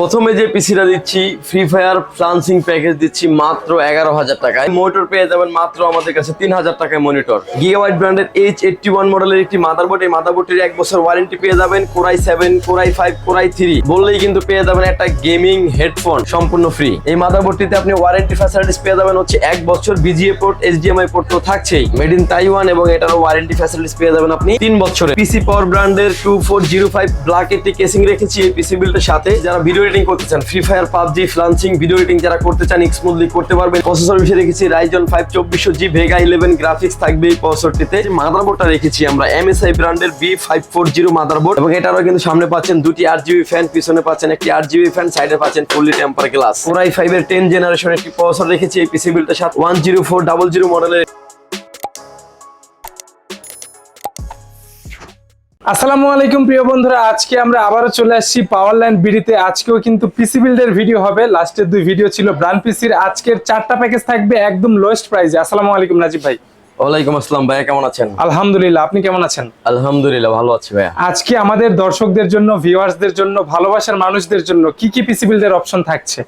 প্রথমে যে পিসিটা দিচ্ছি ফ্রি ফায়ার ফ্লান্সিং প্যাকেজ দিচ্ছি মাত্র এগারো হাজার টাকায়। মনিটর পেয়ে যাবেন মাত্র আমাদের কাছে তিন হাজার টাকায় মনিটর গিগাওয়াইট ব্র্যান্ডের এইচ এইটটি ওয়ান মডেলের একটি মাদারবোর্ড এই মাদারবোর্ডটির এক বছর ওয়ারেন্টি পেয়ে যাবেন Core i seven Core i five Core i three বললেই কিন্তু পেয়ে যাবেন একটা গেমিং হেডফোন সম্পূর্ণ ফ্রি এই মাদারবোর্ডটিতে আপনি ওয়ারেন্টি ফ্যাসিলিটিস পেয়ে যাবেন হচ্ছে এক বছর বিজিএ পোর্ট এইচডিএমআই পোর্ট তো থাকছেই। মেড ইন তাইওয়ান এবং এটারও ওয়ারেন্টি ফ্যাসিলিটিস পেয়ে যাবেন আপনি তিন বছরে। পিসি পাওয়ার ব্র্যান্ডের two four zero five black একটি কেসিং রেখেছি এই পিসি বিল্ডের সাথে। যারা ভিডিও এডিটিং করতে চান free fire PUBG freelancing video editing যারা করতে চান স্মুথলি করতে পারবেন। প্রসেসর বিষয়ে রেখেছি রাইজন ফাইভ চব্বিশশো জি ভেগা ইলেভেন গ্রাফিক্স থাকবে এই প্রসেসরটিতে মাদারবোর্ডটা রেখেছি আমরা এমএসআই ব্র্যান্ডের B five four zero motherboard এবং এটারও কিন্তু সামনে পাচ্ছেন দুটি আট জিবি ফ্যান পিছনে পাচ্ছেন একটি আট জিবি ফ্যান সাইডে পাচ্ছেন fully temper glass Core i five এর টেন জেনারেশন একটি প্রসেসর রেখেছি, এই পিসি বিল্ডের সাথে one zero four double zero মডেলের আসসালামু আলাইকুম, প্রিয় বন্ধুরা। আজকে আমরা আবারও চলে আসছি পাওয়ার লাইন বিডিতে। আজকেও কিন্তু পিসি বিল্ডের ভিডিও হবে। লাস্টের দুই ভিডিও ছিল ব্রান পিসির আজকের চারটা প্যাকেজ থাকবে একদম লোয়েস্ট প্রাইসে আসসালামু আলাইকুম, নাজিব ভাই। ওয়ালাইকুম আসসালাম ভাইয়া কেমন আছেন? আলহামদুলিল্লাহ আপনি কেমন আছেন? আলহামদুলিল্লাহ ভালো আছি ভাইয়া। আজকে আমাদের দর্শকদের জন্য ভিউয়ার্সদের জন্য ভালোবাসার মানুষদের জন্য কি কি পিসি বিল্ডের অপশন থাকছে?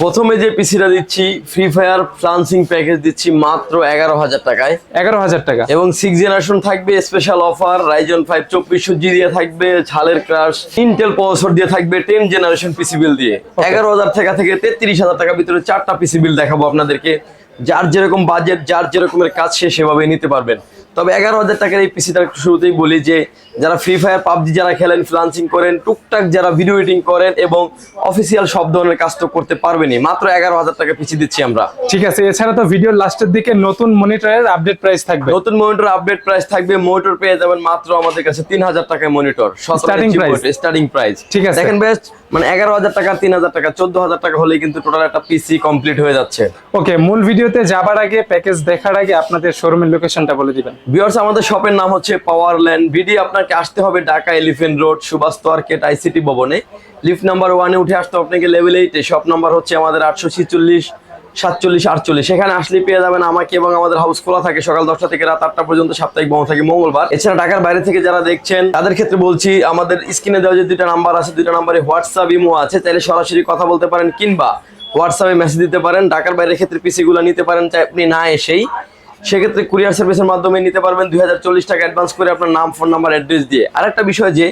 প্রথমে যে পিসিটা দিচ্ছি ফ্রি ফায়ার ফ্লান্সিং প্যাকেজ দিচ্ছি মাত্র এগারো হাজার টাকায়। এগারো হাজার টাকা। এবং সিক্স জেনারেশন থাকবে স্পেশাল অফার রাইজন ফাইভ চব্বিশশো জি দিয়ে থাকবে ঝালের ক্রাশ ইন্টেল প্রসেসর দিয়ে থাকবে টেন জেনারেশন পিসি বিল দিয়ে। এগারো হাজার টাকা থেকে তেত্রিশ হাজার টাকার ভিতরে চারটা পিসি বিল দেখাবো আপনাদেরকে। যার যেরকম বাজেট যার যেরকমের কাজ সে সেভাবেই নিতে পারবেন। তবে এগারো হাজার টাকার এই পিসিটা শুরুতেই বলি যে যারা ফ্রি ফায়ার পাবজি যারা খেলেন ফ্লান্সিং করেন টুকটাক যারা ভিডিও এডিটিং করেন এবং অফিসিয়াল সব ধরনের কাজ তো করতে পারবেনই। মাত্র এগারো হাজার টাকা পিসি দিচ্ছি আমরা। ঠিক আছে এছাড়া তো ভিডিওর লাস্টের দিকে নতুন মনিটরের আপডেট প্রাইস থাকবে। নতুন মনিটর আপডেট প্রাইস থাকবে মনিটর পেয়ে যাবেন মাত্র আমাদের কাছে তিন হাজার টাকায় monitor Starting price? Starting price ঠিক আছে। দেখেন বেস্ট মানে এগারো হাজার টাকা তিন হাজার টাকা চোদ্দ হাজার টাকা হলেই কিন্তু টোটাল একটা পিসি কমপ্লিট হয়ে যাচ্ছে। ওকে মূল ভিডিওতে যাবার আগে প্যাকেজ দেখার আগে আপনাদের শোরুমের লোকেশনটা বলে দিবেন। ভিউয়ার্স আমাদের শপের নাম হচ্ছে পাওয়ার ল্যান্ড ভিডি আপনাকে আসতে হবে Dhaka elephant road, Subhash market ICT ভবনে। লিফট নাম্বার ওয়ানে উঠে আসতে আপনাকে লেভেল এইটে শপ নাম্বার হচ্ছে আমাদের আটশো ছিচল্লিশ, সাতচল্লিশ, আটচল্লিশ। সেখানে আসলে পেয়ে যাবেন আমাকে এবং আমাদের হাউস খোলা থাকে সকাল দশটা থেকে রাত আটটা পর্যন্ত, সাপ্তাহিক বন্ধ থাকে মঙ্গলবার। এছাড়া ঢাকার বাইরে থেকে যারা দেখছেন, তাদের ক্ষেত্রে বলছি, আমাদের স্ক্রিনে দেওয়া যে দুইটা নাম্বার আছে, দুইটা নাম্বারে হোয়াটসঅ্যাপ ইমো আছে। চাইলে সরাসরি কথা বলতে পারেন কিংবা হোয়াটসঅ্যাপে মেসেজ দিতে পারেন। ঢাকার বাইরের ক্ষেত্রে পিসিগুলো নিতে পারেন, চাই আপনি না এসেই। সেক্ষেত্রে কুরিয়ার সার্ভিসের মাধ্যমে নিতে পারবেন দুই হাজার চল্লিশ টাকা অ্যাডভান্স করে আপনার নাম ফোন নাম্বার অ্যাড্রেস দিয়ে। আরেকটা বিষয় যে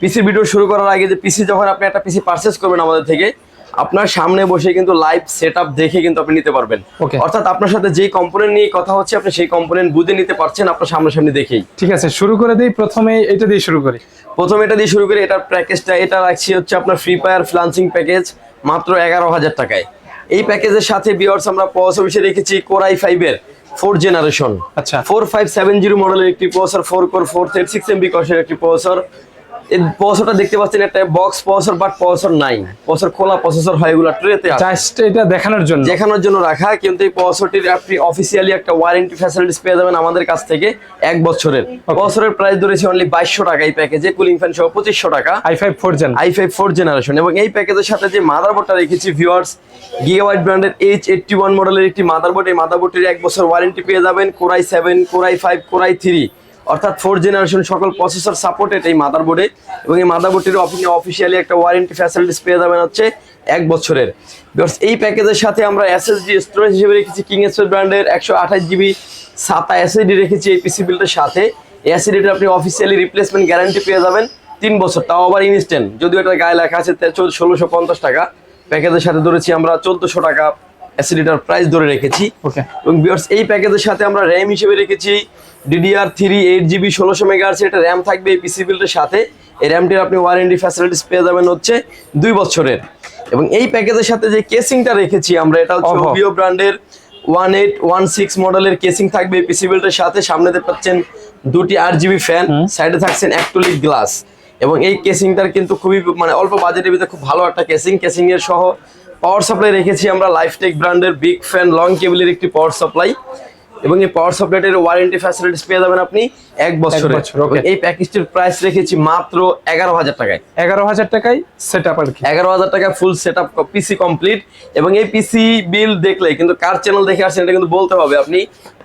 পিসি ভিডিও শুরু করার আগে যে পিসি যখন আপনি একটা পিসি পারচেস করবেন আমাদের থেকে আপনার সামনে বসে কিন্তু লাইভ সেট দেখে কিন্তু আপনি নিতে পারবেন. অর্থাৎ আপনার সাথে যেই কম্পোনেন্ট নিয়ে কথা হচ্ছে আপনি সেই কম্পোনেন্ট বুঝে নিতে পারছেন আপনার সামনাসামনি দেখেই। ঠিক আছে শুরু করে দিই প্রথমে এটা দিয়ে শুরু করি। প্রথমে এটা দিয়ে শুরু করি এটার প্যাকেজটা এটা রাখছি হচ্ছে আপনার ফ্রি ফায়ার ফ্লান্সিং প্যাকেজ মাত্র এগারো হাজার টাকায়। এই প্যাকেজের সাথে বিয়ার্স আমরা পস অফিসে রেখেছি কোরাই ফাইভের ফোর জেনারেশন আচ্ছা। ফোর ফাইভ সেভেন জিরো মডেলের একটি processor four core four three six MB কষের একটি প্রসেসর এই প্রসেসরটা দেখতে পাচ্ছেন একটা বক্স প্রসেসর বাট প্রসেসর নাই। প্রসেসর খোলা প্রসেসর হয় এগুলো ট্রেতে জাস্ট এটা দেখানোর জন্য। দেখানোর জন্য রাখা কিন্তু এই প্রসেসরটির আপনি অফিসিয়ালি একটা ওয়ারেন্টি ফ্যাসিলিটিস পেয়ে যাবেন আমাদের কাছ থেকে এক বছরের। প্রসেসরের প্রাইস ধরেছি অনলি বাইশশো টাকা এই প্যাকেজে কুলিং ফ্যান সহ পঁচিশশো টাকা। I five four gen i five four generation এবং এই প্যাকেজের সাথে যে মাদারবোর্ডটা রেখেছি ভিউয়ার্স গিগাওয়াইট ব্র্যান্ডের এইচ এইটটি ওয়ান মডেলের একটি মাদারবোর্ড এই মাদারবোর্ডটির এক বছর ওয়ারেন্টি পেয়ে যাবেন Core i seven Core i five Core i three অর্থাৎ ফোর জেনারেশন সকল প্রসেসর সাপোর্টেড এই মাদারবোর্ডে এবং এই মাদারবোর্ডটির অফিসিয়ালি একটা ওয়ারেন্টি ফ্যাসিলিটিস পেয়ে যাবেন হচ্ছে এক বছরের। Viewers, এই প্যাকেজের সাথে আমরা এসএসডি স্টোরেজ হিসেবে রেখেছি কিং এক্সপ্রেস ব্র্যান্ডের একশো আঠাশ জিবি সাতা এসএসডি রেখেছি এই পিসি বিলটার সাথে। এই এসএসডিটা আপনি অফিসিয়ালি রিপ্লেসমেন্ট গ্যারান্টি পেয়ে যাবেন তিন বছর তাও আবার ইনস্ট্যান্ট যদিও এটা গায়ে লেখা আছে ষোলোশো পঞ্চাশ টাকা। প্যাকেজের সাথে ধরেছি আমরা চোদ্দশো টাকা অ্যাসিডিটার প্রাইস ধরে রেখেছি। ওকে এবং বিয়ার্স এই প্যাকেজের সাথে আমরা র্যাম হিসেবে রেখেছি ডিডিআর থ্রি এইট জিবি ষোলোশো মেগাহার্স এটা র্যাম থাকবে এই পিসি বিল্ডের সাথে। এই র্যামটির আপনি ওয়ারেন্টি ফ্যাসিলিটিস পেয়ে যাবেন হচ্ছে দুই বছরের। এবং এই প্যাকেজের সাথে যে কেসিংটা রেখেছি আমরা এটা হচ্ছে। ওবিও ব্র্যান্ডের ওয়ান এইট ওয়ান সিক্স মডেলের কেসিং থাকবে এই পিসি বিল্ডের সাথে। সামনে দেখতে পাচ্ছেন দুটি আট জিবি ফ্যান সাইডে থাকছেন অ্যাক্টোলিক গ্লাস এবং এই কেসিংটার কিন্তু খুবই মানে অল্প বাজেটের ভিতরে খুব ভালো একটা কেসিং কেসিং এর সহ পাওয়ার সাপ্লাই রেখেছি আমরা লাইফটেক ব্র্যান্ডের বিগ ফ্যান লং কেবলের একটি পাওয়ার সাপ্লাই এবং এই পাওয়ার সাপ্লাইটের ওয়ারেন্টি ফ্যাসিলিটিস পেয়ে যাবেন আপনি এক বছর, এই প্যাকেজটির প্রাইস রেখেছি মাত্র এগারো হাজার টাকায়। এগারো হাজার টাকায় সেট আপ আর কি। এগারো হাজার টাকায় full set up PC complete এবং এই পিসি বিল দেখলে কিন্তু কার চ্যানেল দেখে আসছেন এটা কিন্তু বলতে হবে আপনি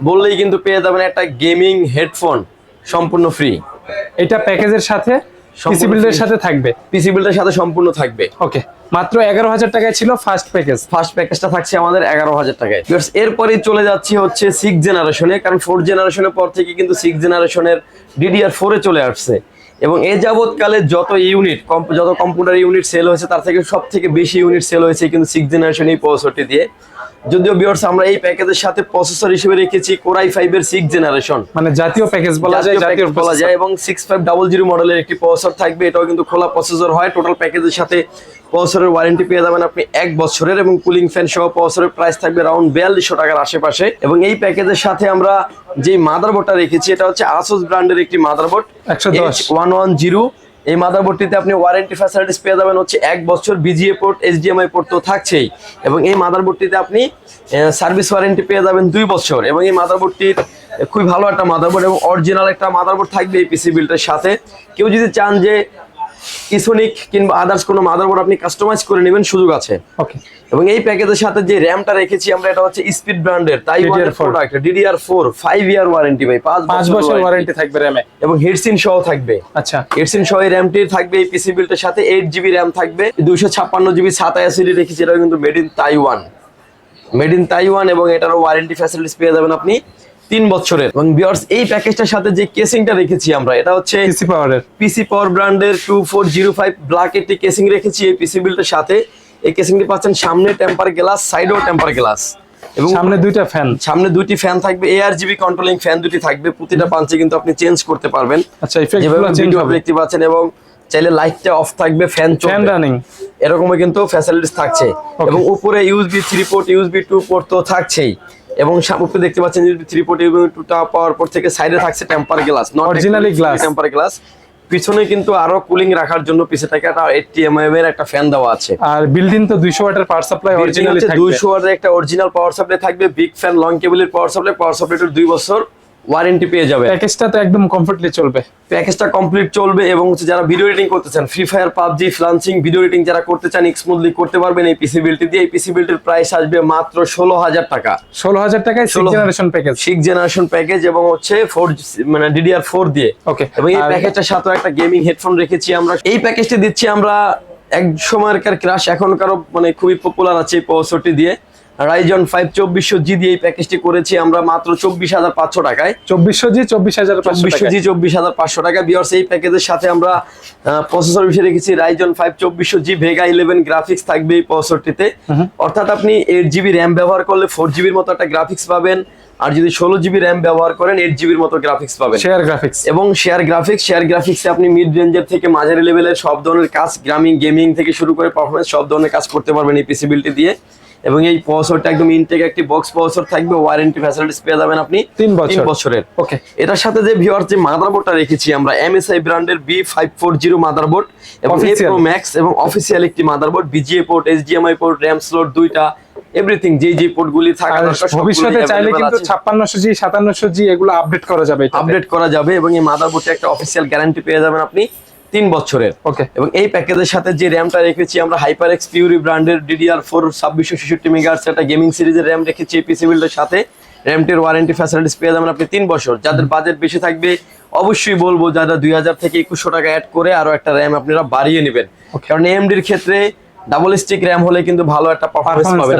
বললেই কিন্তু পেয়ে যাবেন একটা গেমিং হেডফোন সম্পূর্ণ ফ্রি এটা প্যাকেজের সাথে পিসি বিল্ডের সাথে থাকবে। পিসি বিল্ডের সাথে সম্পূর্ণ থাকবে। ওকে মাত্র এগারো হাজার টাকায় ছিল ফার্স্ট প্যাকেজ ফার্স্ট প্যাকেজটা থাকছে আমাদের এগারো হাজার টাকায়। এরপরে চলে যাচ্ছি হচ্ছে সিক্স জেনারেশনে কারণ ফোর্থ জেনারেশনের পর থেকে কিন্তু সিক্স জেনারেশনের ডিডিআর ফোরে চলে আসছে। এবং এ যাবৎকালে যত ইউনিট যত কম্পিউটার ইউনিট সেল হয়েছে, তার থেকে সব থেকে বেশি ইউনিট সেল হয়েছে কিন্তু সিক্স জেনারেশন এই পঁয়ষট্টি দিয়ে। যদিও বিয়ার্স আমরা এই প্যাকেজের সাথে প্রসেসর হিসেবে রেখেছি কোরাই ফাইভ এর সিক্স জেনারেশন মানে জাতীয় প্যাকেজ বলা যায় জাতীয় বলা যায় এবং সিক্স ফাইভ ডাবল জিরো মডেলের একটি প্রসেসর থাকবে এটাও কিন্তু খোলা প্রসেসর হয়। টোটাল প্যাকেজের সাথে প্রসেসরের ওয়ারেন্টি পেয়ে যাবেন আপনি এক বছরের এবং কুলিং ফ্যান সহ প্রসেসরের প্রাইস থাকবে রাউন্ড বিয়াল্লিশশো টাকার আশেপাশে। এবং এই প্যাকেজের সাথে আমরা যে মাদারবোর্ডটা রেখেছি এটা হচ্ছে আসুস ব্র্যান্ডের একটি মাদারবোর্ড 110 ওয়ান ওয়ান জিরো এই মাদারবোর্ডটিতে আপনি ওয়ারেন্টি ফ্যাসিলিটিস পেয়ে যাবেন হচ্ছে এক বছর বিজিএ পোর্ট এইচডিএমআই পোর্ট তো থাকছেই। এবং এই মাদারবোর্ডটিতে আপনি সার্ভিস ওয়ারেন্টি পেয়ে যাবেন দুই বছর। এবং এই মাদারবোর্ডটির খুবই ভালো একটা মাদারবোর্ড এবং অরিজিনাল একটা মাদারবোর্ড থাকবে এই পিসি বিলটার সাথে। কেউ যদি চান যে ইসোনিক কিংবা আদার্স কোনো মাদারবোর্ড আপনি কাস্টমাইজ করে নেবেন সুযোগ আছে। ওকে এবং এই প্যাকেজের সাথে যে র্যামটা রেখেছি আমরা এটা হচ্ছে স্পিড ব্র্যান্ডের তাই DDR4 product DDR four five year warranty ভাই পাঁচ পাঁচ বছর ওয়ারেন্টি থাকবে র্যামে এবং হেডসিন সহ থাকবে। আচ্ছা। এইটসিন সহ এই র্যামটি থাকবে এই পিসি বিল্ডের সাথে এইট জিবি র্যাম থাকবে। দুইশো ছাপ্পান্ন জিবি সাতাশি রেখেছি এটা কিন্তু made in Taiwan made in Taiwan এবং এটারও ওয়ারেন্টি ফ্যাসিলিটিস পেয়ে যাবেন আপনি। তিন বছরের। এবং বিয়ার্স এই প্যাকেজটার সাথে যে কেসিংটা রেখেছি আমরা এটা হচ্ছে পিসি পাওয়ারের পিসি পাওয়ার ব্র্যান্ডের two four zero five black একটি কেসিং রেখেছি এই পিসি বিল্ডের সাথে। এই কেসিংটি পাচ্ছেন সামনে টেম্পার গ্লাস সাইডেও টেম্পার গ্লাস এবং সামনে দুইটা ফ্যান সামনে দুটি ফ্যান থাকবে এআর জিবি কন্ট্রোলিং ফ্যান দুটি থাকবে প্রতিটা পাঞ্চে কিন্তু আপনি চেঞ্জ করতে পারবেন। আচ্ছা যেভাবে ভিডিও দেখতে পাচ্ছেন এবং চাইলে লাইটটা অফ থাকবে ফ্যান ফ্যান চলবে রানিং এরকমও কিন্তু ফ্যাসিলিটিস থাকছে। এবং উপরে USB three port USB two port তো থাকছেই। এবং সামনে উপরে দেখতে পাচ্ছেন যে থ্রি পোর্ট এবং টুটা পাওয়ার পর থেকে সাইডে থাকছে temper glass originally glass temper glass পিছনে কিন্তু আরও কুলিং রাখার জন্য পিছে থেকে একটা এইটটি এমএম এর একটা ফ্যান দেওয়া আছে। আর বিল্ডিং তো 200 ওয়াটের পাওয়ার সাপ্লাই অরিজিনালি থাকবে। দুইশো ওয়াটের একটা অরিজিনাল পাওয়ার সাপ্লাই থাকবে বিগ ফ্যান লং কেবলের পাওয়ার সাপ্লাই পাওয়ার সাপ্লাইটার দুই বছর। ওয়ারেন্টি পেয়ে যাবে। প্যাকেজটা তো একদম কমফোর্টলি চলবে। প্যাকেজটা কমপ্লিট চলবে এবং হচ্ছে যারা ভিডিও এডিটিং করতে চান Free Fire PUBG freelancing video editing যারা করতে চান স্মুথলি করতে পারবেন এই পিসি বিলটি দিয়ে। এই পিসি বিলটির প্রাইস আসবে মাত্র ষোলো হাজার টাকা। 16000 টাকায় 6 ষোলো- generation package six generation package এবং হচ্ছে ফোর মানে ডিডিআর ফোর দিয়ে। ওকে এবং এই প্যাকেজটার সাথে একটা গেমিং হেডফোন রেখেছি আমরা। এই প্যাকেজটি দিচ্ছি আমরা এক সময়কার ক্রাশ এখনকারও মানে খুবই পপুলার আছে এই পঁয়ষট্টি দিয়ে। রাইজন ফাইভ চব্বিশশো জি দিয়ে এই প্যাকেজটি করেছি আমরা মাত্র চব্বিশ হাজার পাঁচশো টাকায়। 2400 জি 24500 চব্বিশশো টাকা জি চব্বিশ হাজার পাঁচশো টাকা বিয়ার্স এই প্যাকেজের সাথে আমরা প্রসেসর হিসেবে রেখেছি রাইজন ফাইভ চব্বিশশো জি ভেগা ইলেভেন গ্রাফিক্স থাকবে এই প্রসেসরটিতে অর্থাৎ আপনি এইট জিবি র্যাম ব্যবহার করলে ফোর জিবির মতো একটা গ্রাফিক্স পাবেন। আর যদি ষোলো জিবি র্যাম ব্যবহার করেন এইট জিবির মতো গ্রাফিক্স পাবেন। শেয়ার গ্রাফিক্স এবং শেয়ার গ্রাফিক্স শেয়ার গ্রাফিক্সে আপনি মিড রেঞ্জের থেকে মাঝারি লেভেলের সব ধরনের কাজ গ্রামিং গেমিং থেকে শুরু করে পারফরমেন্স সব ধরনের কাজ করতে পারবেন এই পিসিবিলিটি দিয়ে। এবং এই প্রসেসরটা একদম ইনটেক একটি বক্স প্রসেসর থাকবে ওয়ারেন্টি ফ্যাসিলিটিস পেয়ে যাবেন আপনি তিন বছর। তিন বছরের ওকে এটার সাথে যে ভিওর যে মাদারবোর্ডটা রেখেছি আমরা এমএসআই ব্র্যান্ডের B five four zero motherboard এবং এ। প্রো ম্যাক্স এবং অফিসিয়াল একটি motherboard VGA port HDMI port RAM slot দুইটা এভরিথিং যে যে পোর্টগুলি থাকা ভবিষ্যতে চাইলে কিন্তু 5600 জি 5700 জি এগুলো আপডেট করা যাবে আপডেট করা যাবে এবং এই মাদারবোর্ডে একটা অফিসিয়াল গ্যারান্টি পেয়ে যাবেন আপনি তিন বছরের। ওকে এবং এই প্যাকেজের সাথে যে র্যামটা রেখেছি আমরা হাইপার এক্স পিউরি ব্র্যান্ডের ডিডিআর ফোর ছাব্বিশশো ছেষট্টি মেগাহার্স একটা গেমিং সিরিজের র্যাম রেখেছি এই পিসি বিল্ডের সাথে। র্যামটির ওয়ারেন্টি ফ্যাসিলিটিস পেয়ে যাবেন আপনি তিন বছর। যাদের বাজেট বেশি থাকবে অবশ্যই বলব যারা দুই হাজার থেকে একুশশো টাকা অ্যাড করে আরও একটা র্যাম আপনারা বাড়িয়ে নেবেন। কারণ এমডির ক্ষেত্রে ডাবল স্টিক র্যাম হলে কিন্তু ভালো একটা পারফরমেন্স পাবেন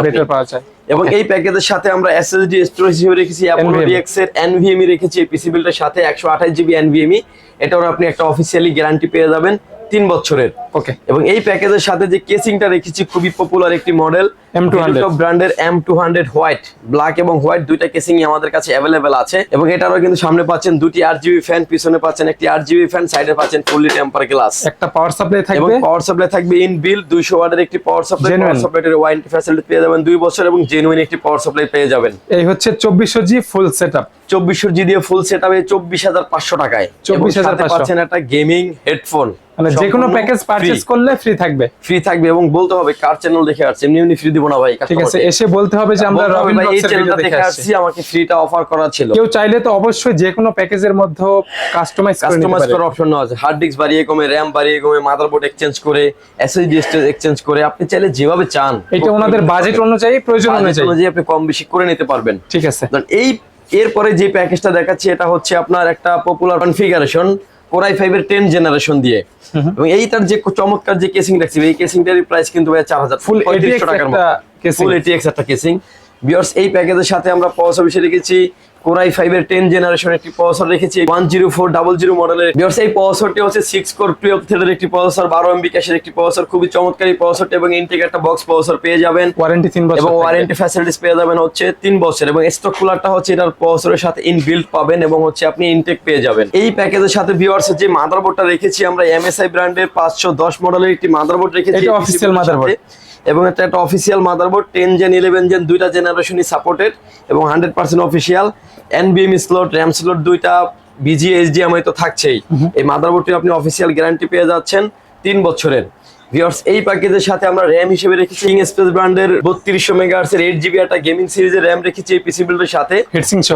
এবং এই প্যাকেজের সাথে আমরা এসএসডি স্টোরেজ হিসেবে রেখেছি অ্যাপোলো ডিএক্স এর এনভিএমই রেখেছি এই পিসি বিল্ডের সাথে একশো আঠাশ জিবি এনভিএমই এটাও আপনি একটা অফিসিয়ালি গ্যারান্টি পেয়ে যাবেন তিন বছরের। ওকে এবং এই প্যাকেজের সাথে যে কেসিংটা রেখেছি খুবই পপুলার একটি মডেল M200 ব্র্যান্ডের M two hundred white black এবং হোয়াইট দুইটা কেসিং আমাদের কাছে অ্যাভেলেবেল আছে। এবং এটারও কিন্তু সামনে পাচ্ছেন দুটি আট জিবি ফ্যান পিছনে পাচ্ছেন একটি আট জিবি ফ্যান সাইডে পাচ্ছেন ফুললি টেম্পার গ্লাস একটা পাওয়ার সাপ্লাই থাকবে। এবং পাওয়ার সাপ্লাই থাকবে ইন বিল দুইশো ওয়াটের একটি পাওয়ার সাপ্লাই। পাওয়ার সাপ্লাইয়ের ওয়ারেন্টি ফ্যাসিলিটি পেয়ে যাবেন দুই বছর এবং জেনুইন একটি পাওয়ার সাপ্লাই পেয়ে যাবেন। এই হচ্ছে 2400 জি ফুল সেটআপ চব্বিশশো জি দিয়ে ফুল সেট হবে চব্বিশ হাজার পাঁচশো টাকায়। 24,500 সাথে পাচ্ছেন একটা গেমিং হেডফোন মানে যে কোনো প্যাকেজ পারচেজ করলে ফ্রি থাকবে। ফ্রি থাকবে এবং বলতে হবে কার চ্যানেল দেখে আসছে? এমনি এমনি ফ্রি দিব না ভাই ঠিক আছে এসে বলতে হবে যে আমরা রবিন এই চ্যানেলটা দেখে আসছি। আমাকে ফ্রিটা অফার করা ছিল। কেউ চাইলে তো অবশ্যই যে কোনো প্যাকেজের মধ্যে কাস্টমাইজ করে কাস্টমাইজ করার অপশন আছে। হার্ড ডিস্ক বাড়িয়ে কমে র্যাম বাড়িয়ে কমে মাদারবোর্ড এক্সচেঞ্জ করে এসএসডি এক্সচেঞ্জ করে আপনি চাইলে যেভাবে চান এটা ওনাদের বাজেট অনুযায়ী প্রয়োজন অনুযায়ী। আপনি কম বেশি করে নিতে পারবেন। ঠিক আছে। এই এরপরে যে প্যাকেজটা দেখাচ্ছি এটা হচ্ছে আপনার একটা পপুলার কনফিগারেশন কোরাই ফাইভের টেন জেনারেশন দিয়ে। এবং এইটার যে চমৎকার যে কেসিং রাখছি এই কেসিংটার প্রাইস কিন্তু ভাই চার হাজার। ফুল পঁয়ত্রিশশো টাকার মতো। ফুল একটা কেসিং বিয়ার্স এই প্যাকেজের সাথে আমরা প্রসেসর বিষয়ে রেখেছি। কোরাই ফাইভের টেন জেনারেশন একটি প্রসেসর রেখেছি। One zero four double zero মডেলের বিয়ার্স এই প্রসেসরটি হচ্ছে সিক্স কোর টুয়েলভ থ্রেডের একটি প্রসেসর বারো এমবি ক্যাশের একটি প্রসেসর খুবই চমৎকার এই প্রসেসরটি এবং ইনটেক একটা বক্স প্রসেসর পেয়ে যাবেন। ওয়ারেন্টি তিন বছর এবং ওয়ারেন্টি ফ্যাসিলিটিস পেয়ে যাবেন হচ্ছে তিন বছর। এবং স্টক কুলারটা হচ্ছে এটার প্রসেসরের সাথে ইনবিল্ট পাবেন এবং হচ্ছে আপনি ইনটেক পেয়ে যাবেন। এই প্যাকেজের সাথে ভিউয়ার্স যে মাদারবোর্ডটা রেখেছি আমরা এমএসআই ব্র্যান্ডের পাঁচশো দশ মডেলের একটি মাদারবোর্ড রেখেছি। এটা motherboard। সাথে। এবং এটা একটা official motherboard ten gen eleven gen দুইটা জেনারেশনই সাপোর্টেড এবং হান্ড্রেড পার্সেন্ট অফিসিয়াল এনবিএম স্লট র্যাম স্লট দুইটা বিজি এইচডিএমআই তো থাকছেই। এই মাদারবোর্ডটি আপনি অফিসিয়াল গ্যারান্টি পেয়ে যাচ্ছেন তিন বছরের। ভিউয়ার্স এই প্যাকেজের সাথে আমরা র্যাম হিসেবে রেখেছি কিং স্পেস ব্র্যান্ডের বত্রিশশো মেগাহার্সের এইট জিবি একটা গেমিং সিরিজের র্যাম রেখেছি এই পিসি বিল্ডের সাথে।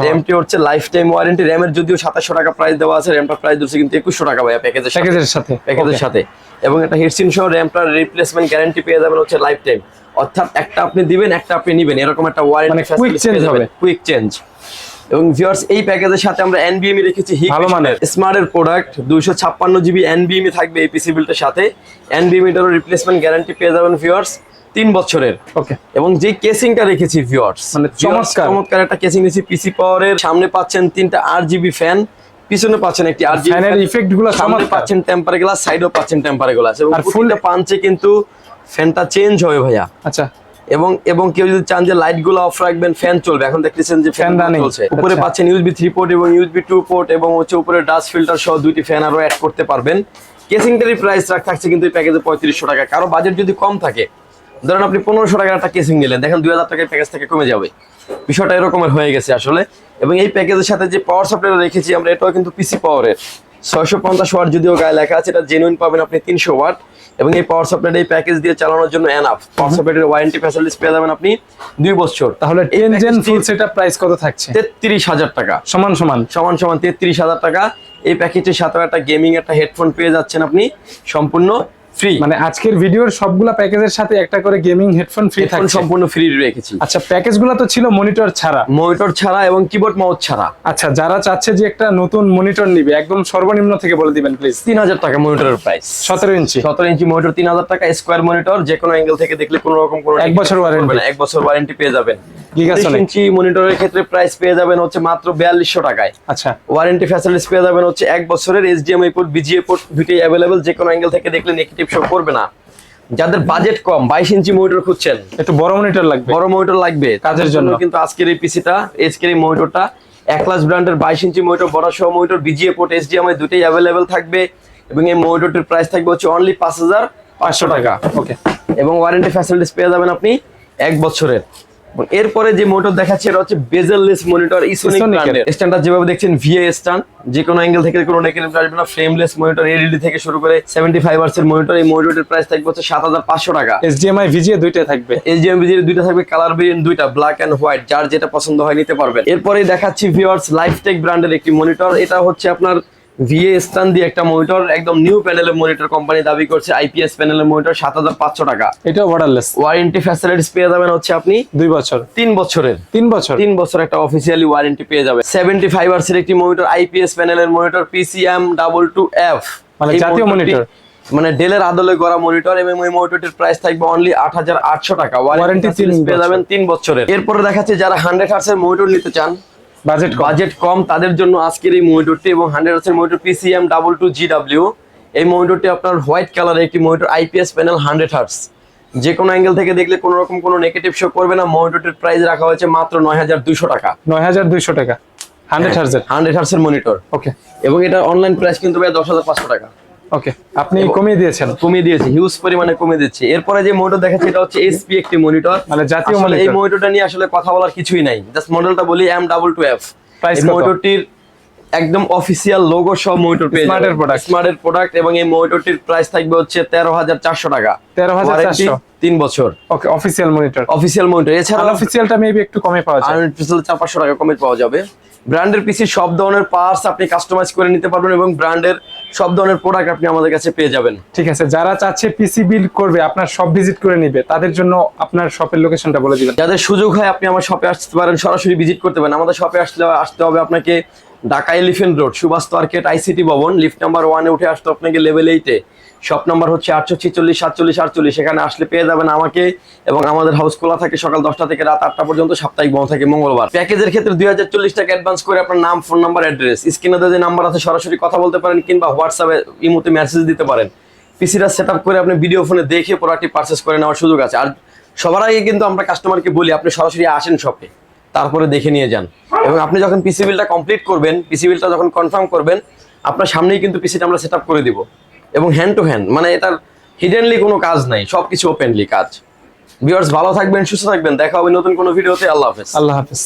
র্যামটি হচ্ছে লাইফ টাইম ওয়ারেন্টি র্যামের যদিও সাতাশশো টাকা প্রাইস দেওয়া আছে র্যামটা প্রাইস দিচ্ছে কিন্তু একুশশো টাকা ভাইয়া প্যাকেজের প্যাকেজের সাথে। প্যাকেজের সাথে এবং একটা হেডসিন সহ র্যামটার রিপ্লেসমেন্ট গ্যারান্টি পেয়ে যাবেন হচ্ছে লাইফ টাইম অর্থাৎ একটা আপনি দিবেন একটা আপনি নিবেন এরকম একটা ওয়ারেন্টি quick change হবে। কুইক চেঞ্জ এবং ভিউয়ার্স এই প্যাকেজের সাথে আমরা এনবিএমই রেখেছি ভালো মানের। স্মার্টের প্রোডাক্ট দুইশো ছাপ্পান্ন জিবি এনবিএমই থাকবে এই পিসি বিল্টের সাথে। এনবিএমিটারও রিপ্লেসমেন্ট গ্যারান্টি পেয়ে যাবেন ভিউয়ার্স তিন বছরের। ওকে এবং যে কেসিংটা রেখেছি ভিউয়ার্স মানে চমৎকার। চমৎকার একটা কেসিং রেখেছি পিসি পাওয়ারের সামনে পাচ্ছেন তিনটা আর জিবি ফ্যান পিছনে পাচ্ছেন একটি আর জিবি ফ্যানের ইফেক্টগুলো সামনে পাচ্ছেন টেম্পার গ্লাস সাইডেও পাচ্ছেন টেম্পার গ্লাস এবং ফুলটা পাঞ্চে কিন্তু ফ্যানটা চেঞ্জ হবে ভাইয়া। আচ্ছা। এবং এবং কেউ যদি চান যে লাইটগুলো অফ রাখবেন ফ্যান চলবে। এখন দেখতেছেন যে ফ্যান চলছে। উপরে আচ্ছা। পাচ্ছেন ইউএসবি থ্রি পোর্ট এবং ইউএসবি টু পোর্ট এবং হচ্ছে উপরে ডাস্ট ফিল্টার সহ দুইটি ফ্যান আরও অ্যাড করতে পারবেন। কেসিংটারই প্রাইস রাখ থাকছে কিন্তু এই প্যাকেজে পঁয়ত্রিশশো টাকা। কারও বাজেট যদি কম থাকে ধরেন আপনি পনেরোশো টাকার একটা কেসিং নিলেন দেখেন দুই হাজার টাকার প্যাকেজ থেকে কমে যাবে। বিষয়টা এরকমের হয়ে গেছে আসলে। এবং এই প্যাকেজের সাথে যে পাওয়ার সফটওয়্যার রেখেছি আমরা এটাও কিন্তু পিসি পাওয়ারের ছয়শো পঞ্চাশ ওয়াট যদিও গায়ে লেখা আছে এটা জেনুইন পাবেন আপনি তিনশো ওয়াট। এবং এই পাওয়ার সফটওয়্যার এই প্যাকেজ দিয়ে চালানোর জন্য এনাফ পাওয়ার সাপ্লাইটের ওয়ারেন্টি ফ্যাসিলিটিস পেয়ে যাবেন আপনি দুই বছর। তাহলে ইঞ্জিন ফুল সেটআপ প্রাইস কত থাকছে? তেত্রিশ হাজার টাকা। সমান সমান। সমান সমান তেত্রিশ হাজার টাকা। এই প্যাকেজে সাথে একটা গেমিং একটা হেডফোন পেয়ে যাচ্ছেন আপনি। সম্পূর্ণ ফ্রি মানে আজকের ভিডিওর সবগুলা প্যাকেজের সাথে একটা করে গেমিং হেডফোন ফ্রি থাকছে। সম্পূর্ণ ফ্রি রেখেছি। আচ্ছা প্যাকেজগুলো তো ছিল মনিটর ছাড়া। মনিটর ছাড়া এবং কিবোর্ড মাউস ছাড়া। আচ্ছা যারা চাচ্ছে যে একটা নতুন মনিটর নিবে একদম সর্বনিম্ন থেকে বলে দিবেন প্লিজ তিন হাজার টাকা মনিটরের প্রাইস সতেরো ইঞ্চি। সতেরো ইঞ্চি মনিটর তিন হাজার টাকা স্কোয়ার মনিটর যে কোনো অ্যাঙ্গেল থেকে দেখলে কোনো রকম কোনো এক বছর। করবে এক বছর ওয়ারেন্টি পেয়ে যাবেন। Gigasonic। 30 ইঞ্চি মনিটরের ক্ষেত্রে প্রাইস পেয়ে যাবেন হচ্ছে মাত্র বিয়াল্লিশশো টাকায়। আচ্ছা। ওয়ারেন্টি ফ্যাসিলিটিস পেয়ে যাবেন হচ্ছে এক বছরের এইচডিএমআই পোর্ট বিজিএ পোর্ট দুটোই অ্যাভেলেবেল যে কোনো অ্যাঙ্গেল থেকে দেখলে নেগেটিভ শো করবে না। যাদের বাজেট কম বাইশ ইঞ্চি মনিটর খুঁজছেন। একটু বড় মনিটর লাগবে। বড় মনিটর লাগবে। কাজের তাদের জন্য। কিন্তু আজকের এই পিসিটা আজকের এই মনিটরটা একলাস ব্র্যান্ডের বাইশ ইঞ্চি মনিটর বড় সহ মনিটর বিজিএ পোর্ট এইচডিএমআই দুটোই অ্যাভেলেবেল থাকবে। এবং এই মনিটরটির প্রাইস থাকবে হচ্ছে অনলি পাঁচ হাজার পাঁচশো টাকা। ওকে এবং ওয়ারেন্টি ফ্যাসিলিটিস পেয়ে যাবেন আপনি এক বছরের। এরপরে যে মনিটর দেখাচ্ছে এটা হচ্ছে বেজেললেস মনিটর ইসোনিক। ব্র্যান্ডের স্ট্যান্ডার্ড যেভাবে দেখছেন ভিএ স্ট্যান্ড যে কোনো অ্যাঙ্গেল থেকে কোনো নেগেটিভ আসবে না ফ্রেমলেস মনিটর এলইডি থেকে শুরু করে 75 ফাইভ এর মনিটর এই মনিটরের প্রাইস থাকবে হচ্ছে সাত হাজার পাঁচশো টাকা। এইচডিএমআই ভিজিএ দুইটা থাকবে। এইচডিএমবি এর দুইটা থাকবে কালার ভেরিয়েন্ট দুইটা ব্ল্যাক এন্ড হোয়াইট যার যেটা পছন্দ হয় নিতে পারবেন। এরপরে দেখাচ্ছি ভিউয়ার্স লাইফটেক ব্র্যান্ডের একটি মনিটর এটা হচ্ছে আপনার ভিএ স্ট্যান্ড দিয়ে একটা মনিটর একদম নিউ প্যানেলের মনিটর কোম্পানি দাবি করছে আইপিএস প্যানেলের মনিটর সাত হাজার পাঁচশো টাকা। এটাও বর্ডারলেস ওয়ারেন্টি ফ্যাসিলিটিস পেয়ে যাবেন হচ্ছে আপনি দুই বছর। তিন বছরের। তিন বছর? তিন বছর একটা অফিসিয়ালি ওয়ারেন্টি পেয়ে যাবে সেভেন্টি ফাইভ আর্সের একটি মনিটর আইপিএস প্যানেলের monitor PCM double two F মানে জাতীয় monitor। মানে ডেলের আদলে গড়া মনিটর এবং ওই মনিটরটির প্রাইস থাকবে অনলি আট হাজার আটশো টাকা। ওয়ারেন্টি পেয়ে যাবেন তিন বছরের। এরপরে দেখাচ্ছে যারা হান্ড্রেড হার্সের মনিটর নিতে চান বাজেট বাজেট কম তাদের জন্য আজকের এই মনিটরটি এবং hundred হার্সের monitor PCM double two G W এই মনিটরটি আপনার হোয়াইট কালারের একটি monitor IPS panel hundred hertz যে কোনো অ্যাঙ্গেল থেকে দেখলে কোনো রকম কোনো নেগেটিভ শো করবে না মনিটরটির প্রাইস রাখা হয়েছে মাত্র নয় হাজার দুশো টাকা। নয় হাজার দুইশো টাকা। হান্ড্রেড হার্জের হান্ড্রেড হার্সের মনিটর। ওকে এবং এটা অনলাইন প্রাইস কিন্তু ভাই দশ হাজার পাঁচশো টাকা। ওকে আপনি কমিয়ে দিয়েছেন। কমিয়ে দিয়েছি হিউজ পরিমাণে কমিয়ে দিচ্ছি। এরপরে যে মনিটর দেখাচ্ছে এটা হচ্ছে এসপি একটি মনিটর মানে জাতীয় মনিটর এই। মনিটরটা নিয়ে আসলে কথা বলার কিছুই নাই। জাস্ট মডেলটা বলি M double two F price এই মনিটরটির একদম অফিসিয়াল লোগো সহ মনিটর পেয়ে এর product। স্মার্টের প্রোডাক্ট এবং এই মনিটরটির প্রাইস থাকবে হচ্ছে তেরো হাজার চারশো টাকা। 13,400 Warranty তিন বছর। Okay official monitor official monitor এছাড়া আনঅফিসিয়ালটা মেবি একটু কমে পাওয়া যায়। চার পাঁচশো টাকা কমে পাওয়া যাবে। ব্র্যান্ডের পিসি সব ধরনের পার্টস আপনি কাস্টমাইজ করে নিতে পারবেন এবং ব্র্যান্ডের সব ধরনের প্রোডাক্ট আপনি আমাদের কাছে পেয়ে যাবেন। ঠিক আছে যারা চাচ্ছে পিসি বিল্ড করবে আপনার সব ভিজিট করে নিবে তাদের জন্য আপনার শপের লোকেশনটা বলে দিবেন যাদের সুযোগ হয় আপনি আমার শপে আসতে পারেন সরাসরি ভিজিট করতে পারেন। আমাদের শপে আসলে আসতে হবে আপনাকে Dhaka Elephant Road, Subhash market ICT Bhaban, lift number ওয়ানে উঠে আসতে আপনাকে লেভেল এইটে শপ নাম্বার হচ্ছে আটশো ছিচল্লিশ, সাতচল্লিশ, আটচল্লিশ। সেখানে আসলে পেয়ে যাবেন আমাকে এবং আমাদের হাউস খোলা থাকে সকাল দশটা থেকে রাত আটটা পর্যন্ত, সাপ্তাহিক বন্ধ থাকে মঙ্গলবার। প্যাকেজের ক্ষেত্রে দুই হাজার চল্লিশ টাকা অ্যাডভান্স করে আপনার নাম ফোন নাম্বার অ্যাড্রেস স্ক্রিনে যে নাম্বার আছে সরাসরি কথা বলতে পারেন কিংবা হোয়াটসঅ্যাপে ইমোতে মেসেজ দিতে পারেন। পিসিটা সেট করে আপনি ভিডিও ফোনে দেখে প্রোডাক্টটি পারচেস করে নেওয়ার সুযোগ আছে। আর সবার আগে কিন্তু আমরা কাস্টমারকে বলি, আপনি সরাসরি আসেন শপে তারপরে দেখে নিয়ে যান। এবং আপনি যখন পিসি বিলটা কমপ্লিট করবেন পিসি বিলটা যখন কনফার্ম করবেন, আপনার সামনেই কিন্তু পিসিটা আমরা সেট করে দিব। এবং হ্যান্ড টু হ্যান্ড মানে এটার হিডেনলি কোনো কাজ নাই সব কিছু ওপেনলি কাজ। ভিউয়ার্স ভালো থাকবেন, সুস্থ থাকবেন, দেখা হবে নতুন কোনো ভিডিওতে আল্লাহ হাফেজ। আল্লাহ হাফেজ।